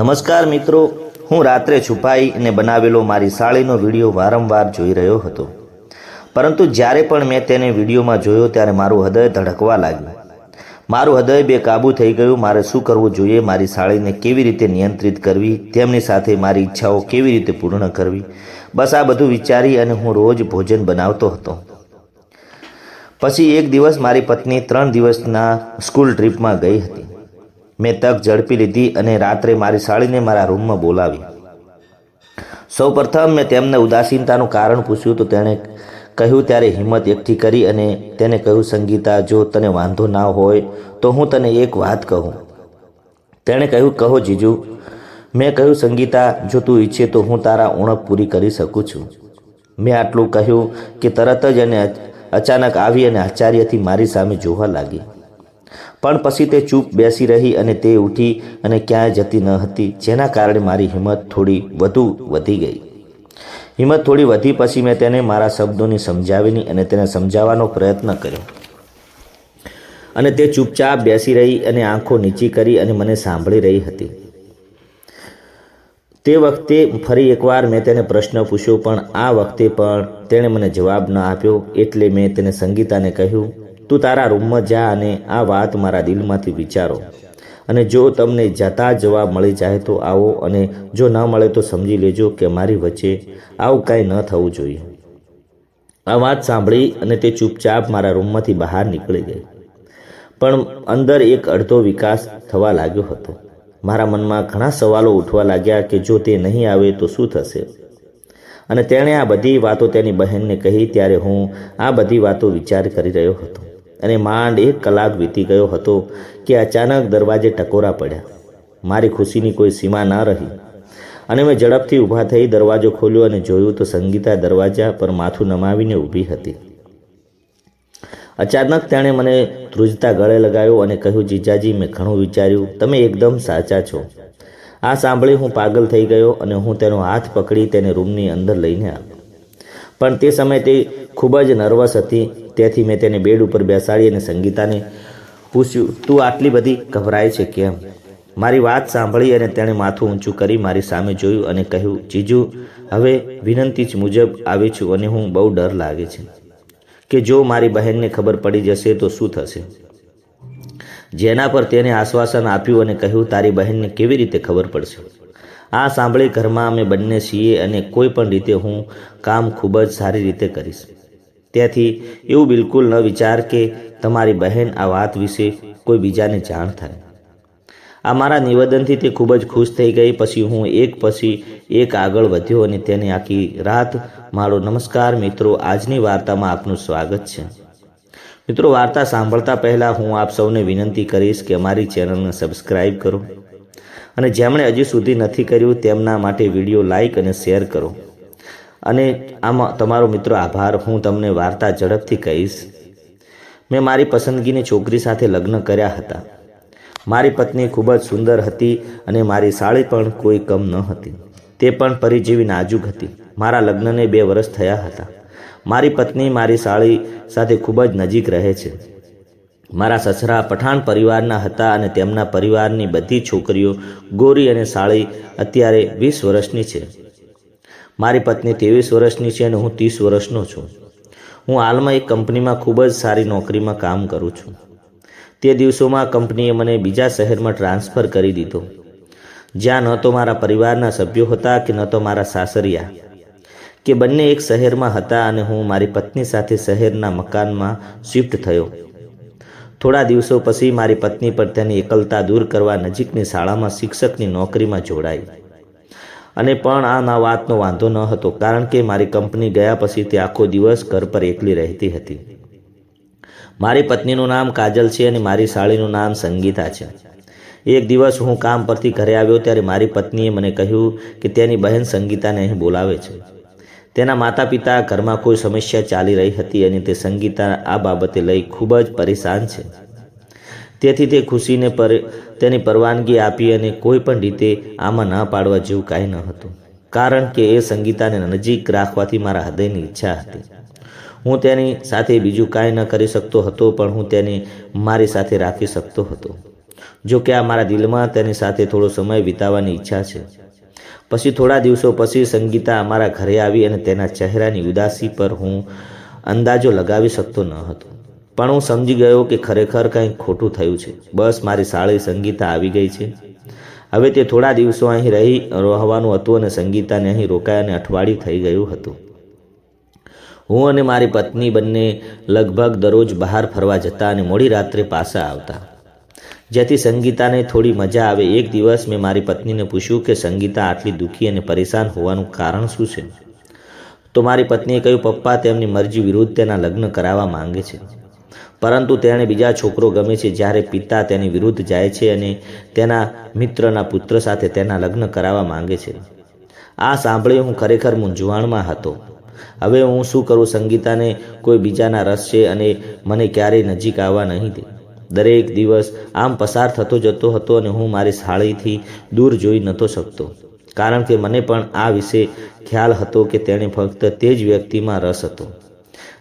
નમસ્કાર મિત્રો, હું રાત્રે છુપાઈ અને બનાવેલો મારી સાળીનો વીડિયો વારંવાર જોઈ રહ્યો હતો. પરંતુ જ્યારે પણ મેં તેને વિડીયોમાં જોયો ત્યારે મારું હૃદય ધડકવા લાગ્યું. મારું હૃદય બેકાબૂ થઈ ગયું, મારે શું કરવું જોઈએ, મારી સાળીને કેવી રીતે નિયંત્રિત કરવી, તેમની સાથે મારી ઈચ્છાઓ કેવી રીતે પૂર્ણ કરવી, બસ આ બધું વિચારી અને હું રોજ ભોજન બનાવતો હતો. પછી એક દિવસ મારી પત્ની ત્રણ દિવસના સ્કૂલ ટ્રીપમાં ગઈ હતી. મેં તક ઝડપી લીધી અને રાત્રે મારી સાળીને મારા રૂમમાં બોલાવી. સૌ પ્રથમ મેં તેમને ઉદાસીનતાનું કારણ પૂછ્યું તો તેણે કહ્યું, ત્યારે હિંમત એકઠી કરી અને તેને કહ્યું, સંગીતા, જો તને વાંધો ના હોય તો હું તને એક વાત કહું તેણે કહ્યું, કહો જીજુ મેં કહ્યું, સંગીતા, જો તું ઈચ્છે તો હું તારા ઉણપ પૂરી કરી શકું છું મેં આટલું કહ્યું કે તરત જ એને અચાનક આવી અને આચાર્યથી મારી સામે જોવા લાગી. પણ પછી તે ચૂપ બેસી રહી અને તે ઉઠી અને ક્યાંય જતી ન હતી, જેના કારણે મારી હિંમત થોડી વધુ વધી ગઈ. હિંમત થોડી વધી પછી મેં તેને મારા શબ્દોની સમજાવીની અને તેને સમજાવવાનો પ્રયત્ન કર્યો. અને તે ચૂપચાપ બેસી રહી અને આંખો નીચી કરી અને મને સાંભળી રહી હતી. તે વખતે ફરી એકવાર મેં તેને પ્રશ્ન પૂછ્યો, પણ આ વખતે પણ તેણે મને જવાબ ન આપ્યો, એટલે મેં તેને સંગીતાને કહ્યું તું તારા રૂમમાં જા અને આ વાત મારા દિલમાંથી વિચારો. અને જો તમને જતા જવાબ મળી જાય તો આવો અને જો ન મળે તો સમજી લેજો કે મારી વચ્ચે આવું કાંઈ ન થવું જોઈએ. આ વાત સાંભળી અને તે ચૂપચાપ મારા રૂમમાંથી બહાર નીકળી ગઈ. પણ અંદર એક અડધો વિકાસ થવા લાગ્યો હતો. મારા મનમાં ઘણા સવાલો ઉઠવા લાગ્યા કે જો તે નહીં આવે તો શું થશે? અને તેણે આ બધી વાતો તેની બહેનને કહી ત્યારે હું આ બધી વાતો વિચાર કરી રહ્યો હતો. અને માંડ એક કલાક વીતી ગયો હતો કે અચાનક દરવાજે ટકોરા પડ્યા. મારી ખુશીની કોઈ સીમા ના રહી. અને મેં ઝડપથી ઊભા થઈ દરવાજો ખોલ્યો અને જોયું તો સંગીતા દરવાજા પર માથું નમાવીને ઊભી હતી. અચાનક તેણે મને ધ્રુજતા ગળે લગાવ્યો અને કહ્યું, જીજાજી, મેં ઘણું વિચાર્યું. તમે એકદમ સાચા છો. આ સાંભળી હું પાગલ થઈ ગયો અને હું તેનો હાથ પકડી તેને રૂમની અંદર લઈને આવ્યો. પણ તે સમયે તે ખૂબ જ નર્વસ હતી તેથી મેં તેને બેડ ઉપર બેસાડી અને સંગીતાને પૂછ્યું, તું આટલી બધી ગભરાય છે કેમ? મારી વાત સાંભળી અને તેણે માથું ઊંચું કરી મારી સામે જોયું અને કહ્યું, જીજુ, હવે વિનંતી જ મુજબ આવી છું અને હું બહુ ડર લાગે છે કે જો મારી બહેનને ખબર પડી જશે તો શું થશે? જેના પર તેને આશ્વાસન આપ્યું અને કહ્યું, તારી બહેનને કેવી રીતે ખબર પડશે? આ સાંભળી ઘરમાં અમે બંને છીએ અને કોઈ પણ રીતે હું કામ ખૂબ જ સારી રીતે કરીશ. તેથી એવું બિલકુલ ન વિચાર કે તમારી બહેન આ વાત વિશે કોઈ બીજાને જાણ થાય. આ મારા નિવેદનથી તે ખૂબ જ ખુશ થઈ ગઈ, પછી હું એક પછી એક આગળ વધ્યો અને તેને આખી રાત મારો નમસ્કાર મિત્રો, આજની વાર્તામાં આપનું સ્વાગત છે. મિત્રો, વાર્તા સાંભળતા પહેલાં હું આપ સૌને વિનંતી કરીશ કે અમારી ચેનલને સબસ્ક્રાઈબ કરો અને જેમણે હજી સુધી નથી કર્યું તેમના માટે વીડિયો લાઈક અને શેર કરો. અને આમાં તમારો મિત્રો આભાર, હું તમને વાર્તા ઝડપથી કહીશ. મેં મારી પસંદગીની છોકરી સાથે લગ્ન કર્યા હતા. મારી પત્ની ખૂબ જ સુંદર હતી અને મારી સાળી પણ કોઈ કમ ન હતી. તે પણ પરિજીવી નાજુક હતી. મારા લગ્નને બે વર્ષ થયા હતા. મારી પત્ની મારી સાળી સાથે ખૂબ જ નજીક રહે છે. મારા સસરા પઠાણ પરિવારના હતા અને તેમના પરિવારની બધી છોકરીઓ ગોરી અને સાળી અત્યારે વીસ વર્ષની છે. મારી પત્ની ત્રેવીસ વર્ષની છે અને હું ત્રીસ વર્ષનો છું. હું હાલમાં એક કંપનીમાં ખૂબ જ સારી નોકરીમાં કામ કરું છું. તે દિવસોમાં કંપનીએ મને બીજા શહેરમાં ટ્રાન્સફર કરી દીધો. જ્યાં ન તો મારા પરિવારના સભ્યો હતા કે ન તો મારા સાસરિયા. કે બંને એક શહેરમાં હતા અને હું મારી પત્ની સાથે શહેરના મકાનમાં શિફ્ટ થયો. થોડા દિવસો પછી મારી પત્ની પર તેની એકલતા દૂર કરવા નજીકની શાળામાં શિક્ષકની નોકરીમાં જોડાઈ. અને પણ આ ના વાતનો વાંધો ન હતો, કારણ કે મારી કંપની ગયા પછી તે આખો દિવસ ઘર પર એકલી રહેતી હતી. મારી પત્નીનું નામ કાજલ છે અને મારી સાળીનું નામ સંગીતા છે. એક દિવસ હું કામ પરથી ઘરે આવ્યો ત્યારે મારી પત્નીએ મને કહ્યું કે તેની બહેન સંગીતાને અહીં બોલાવે છે. તેના માતા પિતા ઘરમાં કોઈ સમસ્યા ચાલી રહી હતી અને તે સંગીતા આ બાબતે લઈ ખૂબ જ પરેશાન છે. તેથી તે ખુશીને પર, તેની પરવાનગી આપી અને કોઈ પણ રીતે આમાં ન પાડવા જેવું કાંઈ ન હતું. કારણ કે એ સંગીતાને નજીક રાખવાથી મારા હૃદયની ઈચ્છા હતી. હું તેની સાથે બીજું કાંઈ ન કરી શકતો હતો, પણ હું તેને મારી સાથે રાખી શકતો હતો. જો કે આ મારા દિલમાં તેની સાથે થોડો સમય વિતાવવાની ઈચ્છા છે. પછી થોડા દિવસો પછી સંગીતા અમારા ઘરે આવી અને તેના ચહેરાની ઉદાસી પર હું અંદાજો લગાવી શકતો ન હતો. પણ હું સમજી ગયો કે ખરેખર કંઈક ખોટું થયું છે. બસ મારી સાળી સંગીતા આવી ગઈ છે. હવે તે થોડા દિવસો અહીં રહી, રહેવાનું હતું અને સંગીતાને અહીં રોકાય અને અઠવાડિયું થઈ ગયું હતું. હું અને મારી પત્ની બંને લગભગ દરરોજ બહાર ફરવા જતા અને મોડી રાત્રે પાછા આવતા. જેથી સંગીતાને થોડી મજા આવે. એક દિવસ મેં મારી પત્નીને પૂછ્યું કે સંગીતા આટલી દુઃખી અને પરેશાન હોવાનું કારણ શું છે? તો મારી પત્નીએ કહ્યું, પપ્પા, તેમની મરજી વિરુદ્ધ તેના લગ્ન કરાવવા માંગે છે. પરંતુ તેણે બીજા છોકરો ગમે છે જ્યારે પિતા તેની વિરુદ્ધ જાય છે અને તેના મિત્રના પુત્ર સાથે તેના લગ્ન કરાવવા માંગે છે. આ સાંભળી હું ખરેખર મૂંઝવણમાં હતો. હવે હું શું કરું? સંગીતાને કોઈ બીજાના રસ છે અને મને ક્યારેય નજીક આવવા નહીં દે. દરેક દિવસ આમ પસાર થતો જતો હતો અને હું મારી સાળીથી દૂર જોઈ નહોતો શકતો. કારણ કે મને પણ આ વિશે ખ્યાલ હતો કે તેણે ફક્ત તે જ વ્યક્તિમાં રસ હતો.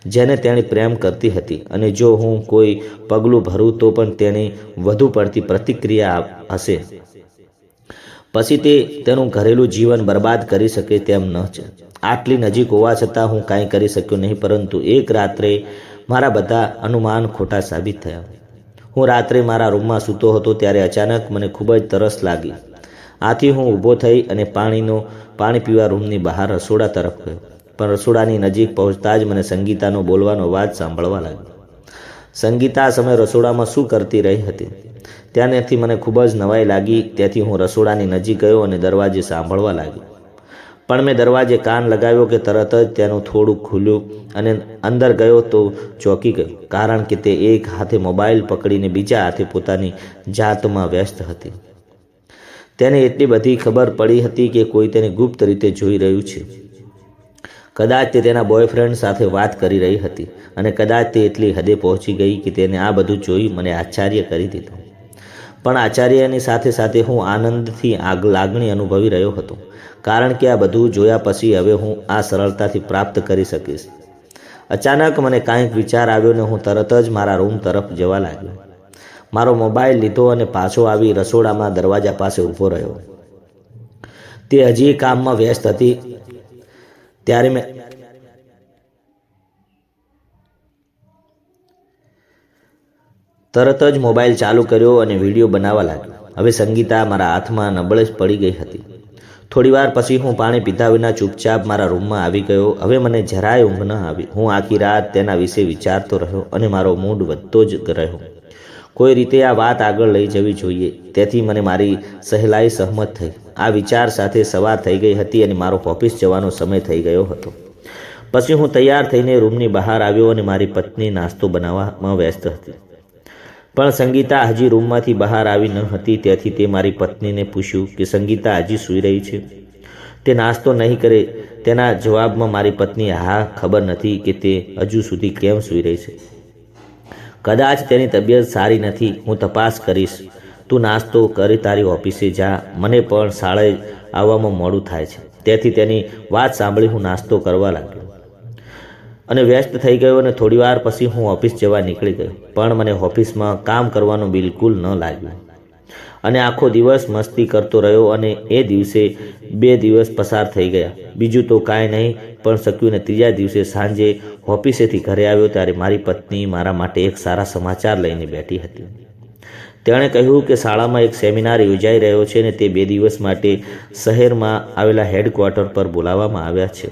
જેને તેણે પ્રેમ કરતી હતી. અને જો હું કોઈ પગલું ભરું તો પણ તેને વધુ પડતી પ્રતિક્રિયા હશે. પછી તે તેનું ઘરેલું જીવન બરબાદ કરી શકે તેમ ન છે. આટલી નજીક હોવા છતાં હું કાંઈ કરી શક્યો નહીં, પરંતુ એક રાત્રે મારા બધા અનુમાન ખોટા સાબિત થયા. હું રાત્રે મારા રૂમમાં સૂતો હતો ત્યારે અચાનક મને ખૂબ જ તરસ લાગી. આથી હું ઊભો થઈ અને પાણીનો, પાણી પીવા રૂમની બહાર રસોડા તરફ ગયો. પણ રસોડાની નજીક પહોંચતા જ મને સંગીતાનો બોલવાનો અવાજ સાંભળવા લાગ્યો સંગીતા આ સમયે રસોડામાં શું કરતી રહી હતી? ત્યાંથી મને ખૂબ જ નવાઈ લાગી, તેથી હું રસોડાની નજીક ગયો અને દરવાજે સાંભળવા લાગ્યો પણ મેં દરવાજે કાન લગાવ્યો કે તરત જ તેનું થોડું ખુલ્યું અને અંદર ગયો તો ચોંકી ગયો, કારણ કે તે એક હાથે મોબાઈલ પકડીને બીજા હાથે પોતાની જાતમાં વ્યસ્ત હતી. તેને એટલી બધી ખબર પડી હતી કે કોઈ તેને ગુપ્ત રીતે જોઈ રહ્યું છે. કદાચ તે તેના બોયફ્રેન્ડ સાથે વાત કરી રહી હતી અને કદાચ તે એટલી હદે પહોંચી ગઈ કે તેને આ બધું જોઈ મને આશ્ચર્ય કરી દીધું. પણ આચાર્યની સાથે સાથે હું આનંદથી આગ લાગણી અનુભવી રહ્યો હતો, કારણ કે આ બધું જોયા પછી હવે હું આ સરળતાથી પ્રાપ્ત કરી શકીશ. અચાનક મને કાંઈક વિચાર આવ્યો ને હું તરત જ મારા રૂમ તરફ જવા લાગ્યો. મારો મોબાઈલ લીધો અને પાછો આવી રસોડામાં દરવાજા પાસે ઊભો રહ્યો. તે હજી કામમાં વ્યસ્ત હતી ત્યારે મેં તરત જ મોબાઈલ ચાલુ કર્યો અને વીડિયો બનાવવા લાગ્યો. હવે સંગીતા મારા હાથમાં નબળે જ પડી ગઈ હતી. થોડીવાર પછી હું પાણી પીધા વિના ચૂપચાપ મારા રૂમમાં આવી ગયો. હવે મને જરાય ઊંઘ ન આવી. હું આખી રાત તેના વિશે વિચારતો રહ્યો અને મારો મૂડ વધતો જ રહ્યો. કોઈ રીતે આ વાત આગળ લઈ જવી જોઈએ. તેથી મને મારી સહેલાઈ સહમત થઈ. આ વિચાર સાથે સવાર થઈ ગઈ હતી અને મારો ઓફિસ જવાનો સમય થઈ ગયો હતો. પછી હું તૈયાર થઈને રૂમની બહાર આવ્યો અને મારી પત્ની નાસ્તો બનાવવામાં વ્યસ્ત હતી. પણ સંગીતા હજી રૂમમાંથી બહાર આવી ન હતી, તેથી તે મારી પત્નીને પૂછ્યું કે, સંગીતા હજી સૂઈ રહી છે? તે નાસ્તો નહીં કરે. તેના જવાબમાં મારી પત્ની, હા, ખબર નથી કે તે હજુ સુધી કેમ સૂઈ રહી છે. કદાચ તેની તબિયત સારી નથી, હું તપાસ કરીશ. તું નાસ્તો કરી તારી ઓફિસે જા, મને પણ શાળાએ આવવામાં મોડું થાય છે. તેથી તેની વાત સાંભળી હું નાસ્તો કરવા લાગ્યો. અને વ્યસ્ત થઈ ગયો અને થોડીવાર પછી હું ઓફિસ જવા નીકળી ગયો. પણ મને ઓફિસમાં કામ કરવાનું બિલકુલ ન લાગ્યું. અને આખો દિવસ મસ્તી કરતો રહ્યો અને એ દિવસે બે દિવસ પસાર થઈ ગયા. બીજું તો કાંઈ નહીં, પણ શક્યું ને ત્રીજા દિવસે સાંજે ઓફિસેથી ઘરે આવ્યો ત્યારે મારી પત્ની મારા માટે એક સારા સમાચાર લઈને બેઠી હતી. તેણે કહ્યું કે શાળામાં એક સેમિનાર યોજાઈ રહ્યો છે અને તે બે દિવસ માટે શહેરમાં આવેલા હેડક્વાર્ટર પર બોલાવવામાં આવ્યા છે.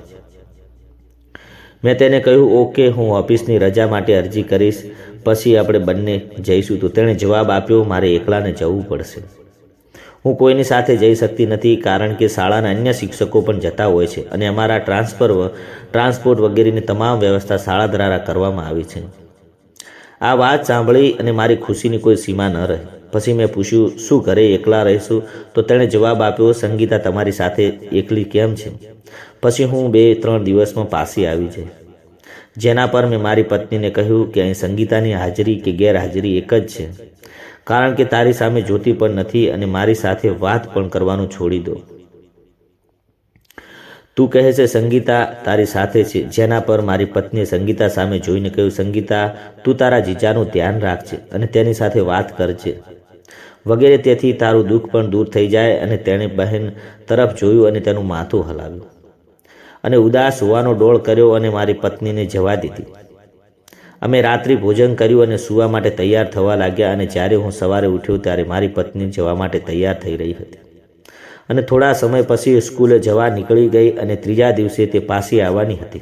મેં તેને કહ્યું, ઓકે, હું ઓફિસની રજા માટે અરજી કરીશ. પછી આપણે બંને જઈશું. તો તેણે જવાબ આપ્યો, મારે એકલાને જવું પડશે. હું કોઈની સાથે જઈ શકતી નથી, કારણ કે શાળાના અન્ય શિક્ષકો પણ જતા હોય છે અને અમારા ટ્રાન્સફર ટ્રાન્સપોર્ટ વગેરેની તમામ વ્યવસ્થા શાળા દ્વારા કરવામાં આવી છે. આ વાત સાંભળી અને મારી ખુશીની કોઈ સીમા ન રહી. પછી મેં પૂછ્યું, શું ઘરે એકલા રહીશું? તો તેણે જવાબ આપ્યો, સંગીતા તમારી સાથે એકલી કેમ છે? પછી હું બે, ત્રણ દિવસમાં પાછી આવી જાય જેના પર મેં મારી પત્નીને કહ્યું કે અહીં સંગીતાની હાજરી કે ગેરહાજરી એક જ છે. કારણ કે તારી સામે જોતી પણ નથી અને મારી સાથે વાત પણ કરવાનું છોડી દો. તું કહે છે, સંગીતા તારી સાથે છે. જેના પર મારી પત્નીએ સંગીતા સામે જોઈને કહ્યું, સંગીતા, તું તારા જીજાનું ધ્યાન રાખજે અને તેની સાથે વાત કરજે. વગેરે તેથી તારું દુઃખ પણ દૂર થઈ જાય અને તેણે બહેન તરફ જોયું અને તેનું માથું હલાવ્યું. અને ઉદાસ હોવાનો ડોળ કર્યો અને મારી પત્નીને જવા દીધી. અમે રાત્રિ ભોજન કર્યું અને સૂવા માટે તૈયાર થવા લાગ્યા અને જ્યારે હું સવારે ઉઠ્યો ત્યારે મારી પત્ની જવા માટે તૈયાર થઈ રહી હતી. અને થોડા સમય પછી સ્કૂલે જવા નીકળી ગઈ અને ત્રીજા દિવસે તે પાછી આવવાની હતી.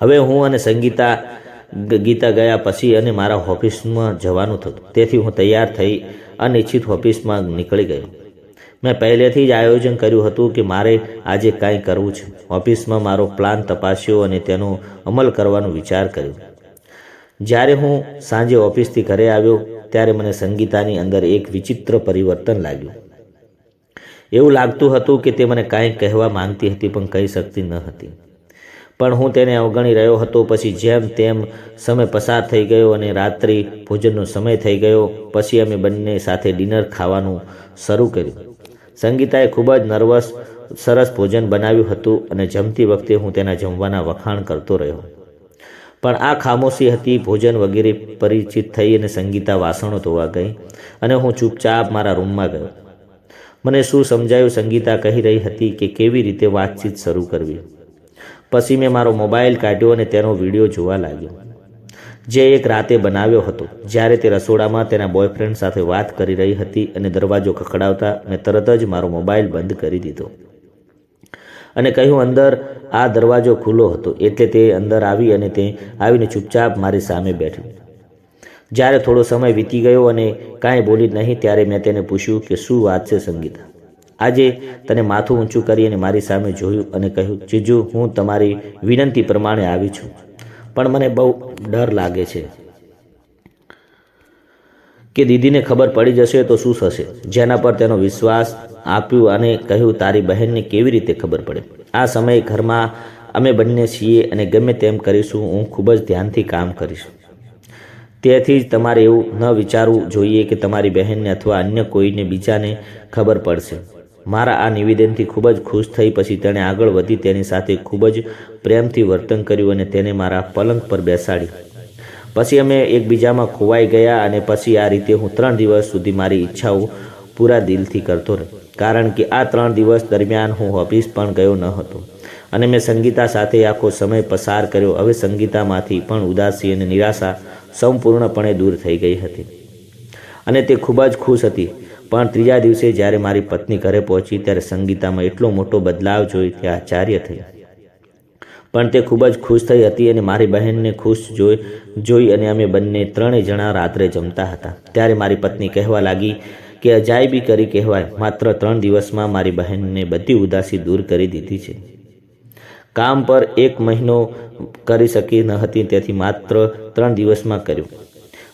હવે હું અને સંગીતા ગીતા ગયા પછી અને મારા ઓફિસમાં જવાનું થતું. તેથી હું તૈયાર થઈ અનિચ્છિત ઓફિસમાં નીકળી ગયો. મેં પહેલેથી જ આયોજન કર્યું હતું કે મારે આજે કાંઈ કરવું છે. ઓફિસમાં મારો પ્લાન તપાસ્યો અને તેનો અમલ કરવાનો વિચાર કર્યો. જ્યારે હું સાંજે ઓફિસથી ઘરે આવ્યો, ત્યારે મને સંગીતાની અંદર એક વિચિત્ર પરિવર્તન લાગ્યું. એવું લાગતું હતું કે તે મને કાંઈ કહેવા માંગતી હતી પણ કહી શકતી ન હતી. પણ હું તેને અવગણી રહ્યો હતો, પછી જેમ તેમ સમય પસાર થઈ ગયો અને રાત્રિ ભોજનનો સમય થઈ ગયો, પછી અમે બંને સાથે ડિનર ખાવાનું શરૂ કર્યું. સંગીતાએ ખૂબ જ નર્વસ, સરસ ભોજન બનાવ્યું હતું અને જમતી વખતે હું તેના જમવાના વખાણ કરતો રહ્યો. પણ આ ખામોશી હતી, ભોજન વગેરે પરિચિત થઈ અને સંગીતા વાસણો ધોવા ગઈ અને હું ચૂપચાપ મારા રૂમમાં ગયો. મને શું સમજાયું સંગીતા કહી રહી હતી કે કેવી રીતે વાતચીત શરૂ કરવી. પછી મેં મારો મોબાઈલ કાઢ્યો અને તેનો વીડિયો જોવા લાગ્યો. જે એક રાતે બનાવ્યો હતો. જ્યારે તે રસોડામાં તેના બોયફ્રેન્ડ સાથે વાત કરી રહી હતી અને દરવાજો ખખડાવતા મેં તરત જ મારો મોબાઈલ બંધ કરી દીધો. અને કહ્યું, અંદર આ દરવાજો ખુલ્લો હતો. એટલે તે અંદર આવી અને તે આવીને ચૂપચાપ મારી સામે બેઠી. જ્યારે થોડો સમય વીતી ગયો અને કાંઈ બોલી નહીં, ત્યારે મેં તેને પૂછ્યું કે શું વાત છે સંગીતા? આજે તને માથું ઊંચું કરી અને મારી સામે જોયું અને કહ્યું, જીજુ, હું તમારી વિનંતી પ્રમાણે આવી છું. પણ મને બહુ ડર લાગે છે કે દીદીને ખબર પડી જશે તો શું થશે? જેના પર તેનો વિશ્વાસ આપ્યું અને કહ્યું, તારી બહેનને કેવી રીતે ખબર પડે? આ સમયે ઘરમાં અમે બંને છીએ અને ગમે તેમ કરીશું, હું ખૂબ જ ધ્યાનથી કામ કરીશ. તેથી જ તમારે એવું ન વિચારવું જોઈએ કે તમારી બહેનને અથવા અન્ય કોઈને બીજાને ખબર પડશે. મારા આ નિવેદનથી ખૂબ જ ખુશ થઈ, પછી તેણે આગળ વધી તેની સાથે ખૂબ જ પ્રેમથી વર્તન કર્યું અને તેને મારા પલંગ પર બેસાડી. પછી અમે એકબીજામાં ખોવાઈ ગયા અને પછી આ રીતે હું ત્રણ દિવસ સુધી મારી ઈચ્છાઓ પૂરા દિલથી કરતો રહ્યો. કારણ કે આ ત્રણ દિવસ દરમિયાન હું ઓફિસ પણ ગયો ન હતો. અને મેં સંગીતા સાથે આખો સમય પસાર કર્યો. હવે સંગીતામાંથી પણ ઉદાસી અને નિરાશા સંપૂર્ણપણે દૂર થઈ ગઈ હતી. અને તે ખૂબ જ ખુશ હતી. પણ ત્રીજા દિવસે જ્યારે મારી પત્ની ઘરે પહોંચી ત્યારે સંગીતામાં એટલો મોટો બદલાવ જોઈ તે આચાર્ય થઈ. પણ તે ખૂબ જ ખુશ થઈ હતી અને મારી બહેનને ખુશ જોઈ જોઈ અને અમે બંને ત્રણેય જણા રાત્રે જમતા હતા. ત્યારે મારી પત્ની કહેવા લાગી કે અજાયબી કરી કહેવાય, માત્ર ત્રણ દિવસમાં મારી બહેનને બધી ઉદાસી દૂર કરી દીધી છે. કામ પર એક મહિનો કરી શકી ન હતી, તેથી માત્ર ત્રણ દિવસમાં કર્યું.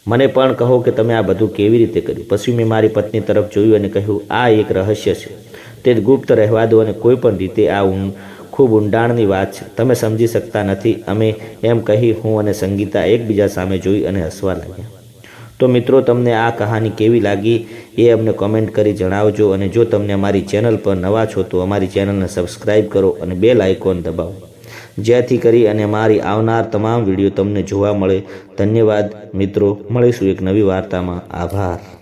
મને પણ કહો કે તમે આ બધું કેવી રીતે કર્યું? પછી મેં મારી પત્ની તરફ જોયું અને કહ્યું, આ એક રહસ્ય છે. તે ગુપ્ત રહેવા દો અને કોઈ પણ રીતે આ ખૂબ ઊંડાણની વાત છે. તમે સમજી શકતા નથી. અમે એમ કહી, હું અને સંગીતા એકબીજા સામે જોઈ અને હસવા લાગ્યા. તો મિત્રો, તમને આ કહાની કેવી લાગી એ અમને કોમેન્ટ કરી જણાવજો અને જો તમને અમારી ચેનલ પર નવા છો તો અમારી ચેનલને સબસ્ક્રાઈબ કરો અને બેલ આઇકોન દબાવો. જેથી કરી અને મારી આવનાર તમામ વીડિયો તમને જોવા મળે. ધન્યવાદ મિત્રો. મળીશું એક નવી વાર્તામાં. આભાર.